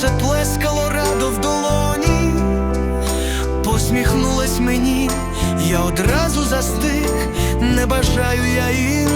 Сонце плескало радо в долоні, посміхнулась мені, я одразу застиг, не бажаю я їм.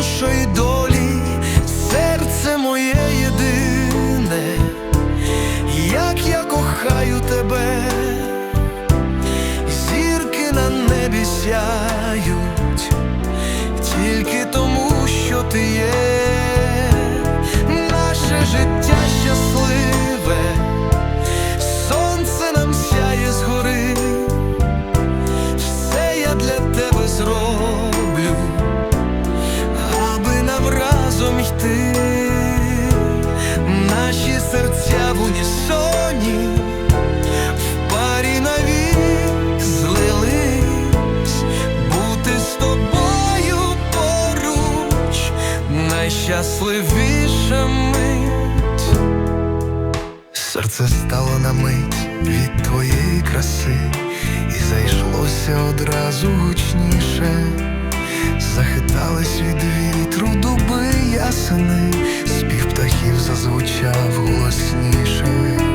найщасливіша мить, серце стало на мить від твоєї краси, і зайшлося одразу гучніше, захитались від вітру дуби ясени, спів птахів зазвучав голосніше.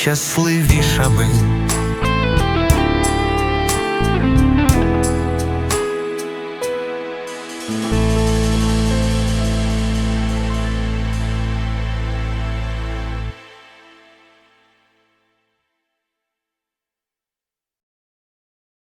щасливішими.